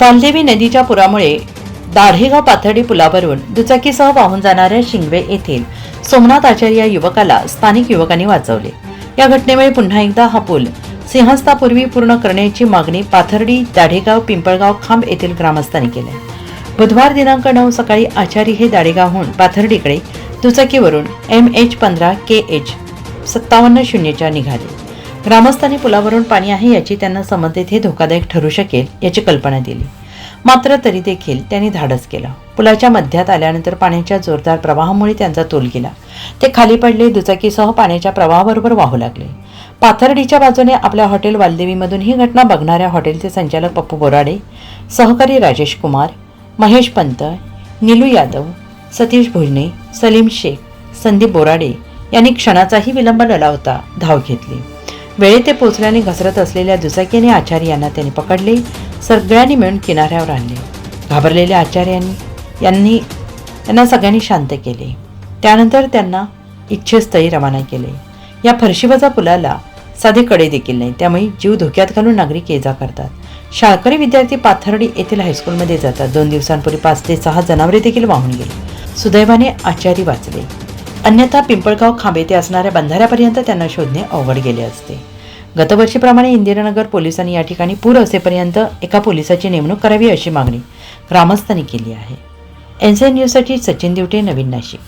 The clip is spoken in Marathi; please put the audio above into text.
पालदेवी नदीच्या पुरामुळे दाढेगाव पाथर्डी पुलावरून दुचाकीसह वाहून जाणाऱ्या शिंगवे येथील सोमनाथ आचार्य या युवकाला स्थानिक युवकांनी वाचवले. या घटनेमुळे पुन्हा एकदा हा पूल सिंहस्थापूर्वी पूर्ण करण्याची मागणी पाथर्डी दाढेगाव पिंपळगाव खांब येथील ग्रामस्थांनी केली बुधवार दिनांक नऊ सकाळी आचारी हे दाढेगावहून पाथर्डीकडे दुचाकीवरून एम एच पंधरा के एच सत्तावन्न शून्यच्या निघाले. ग्रामस्थांनी पुलावरून पाणी आहे याची त्यांना संबंधित हे धोकादायक ठरू शकेल याची कल्पना दिली. मात्र तरी देखील त्यांनी धाडस केलं. पुलाच्या मध्यात आल्यानंतर पाण्याच्या जोरदार प्रवाहामुळे त्यांचा तोल गेला. ते खाली पडले दुचाकीसह पाण्याच्या प्रवाहाबरोबर वाहू लागले. पाथर्डीच्या बाजूने आपल्या हॉटेल वालदेवीमधून ही घटना बघणाऱ्या हॉटेलचे संचालक पप्पू बोराडे सहकारी राजेश कुमार महेश पंत निलू यादव सतीश भुजने सलीम शेख संदीप बोराडे यांनी क्षणाचाही विलंब न लावता धाव घेतली. वेळेत ते पोचल्याने घसरत असलेल्या दुचाकीने आचार्य यांना त्यांनी पकडले सगळ्यांनी मिळून किनाऱ्यावर आणले. घाबरलेल्या आचार्यांनी यांनी यांना सगळ्यांनी शांत केले. त्यानंतर त्यांना इच्छेस्थळी रवाना केले. या फरशिबाचा पुलाला साधे कडे देखील नाही त्यामुळे जीव धोक्यात घालून नागरिक ये जा करतात. शाळकरी विद्यार्थी पाथर्डी येथील हायस्कूलमध्ये जातात. दोन दिवसांपूर्वी पाच ते सहा जनावरे देखील वाहून गेली. सुदैवाने आचारी वाचले. अन्यथा पिंपळगाव खांबे ते असणाऱ्या बंधाऱ्यापर्यंत त्यांना शोधणे अवघड गेले असते. गतवर्षीप्रमाणे इंदिरानगर पोलिसांनी या ठिकाणी पूर असेपर्यंत एका पोलिसाची नेमणूक करावी अशी मागणी ग्रामस्थांनी केली आहे. एन सी न्यूजसाठी सचिन दिवटे नवीन नाशिक.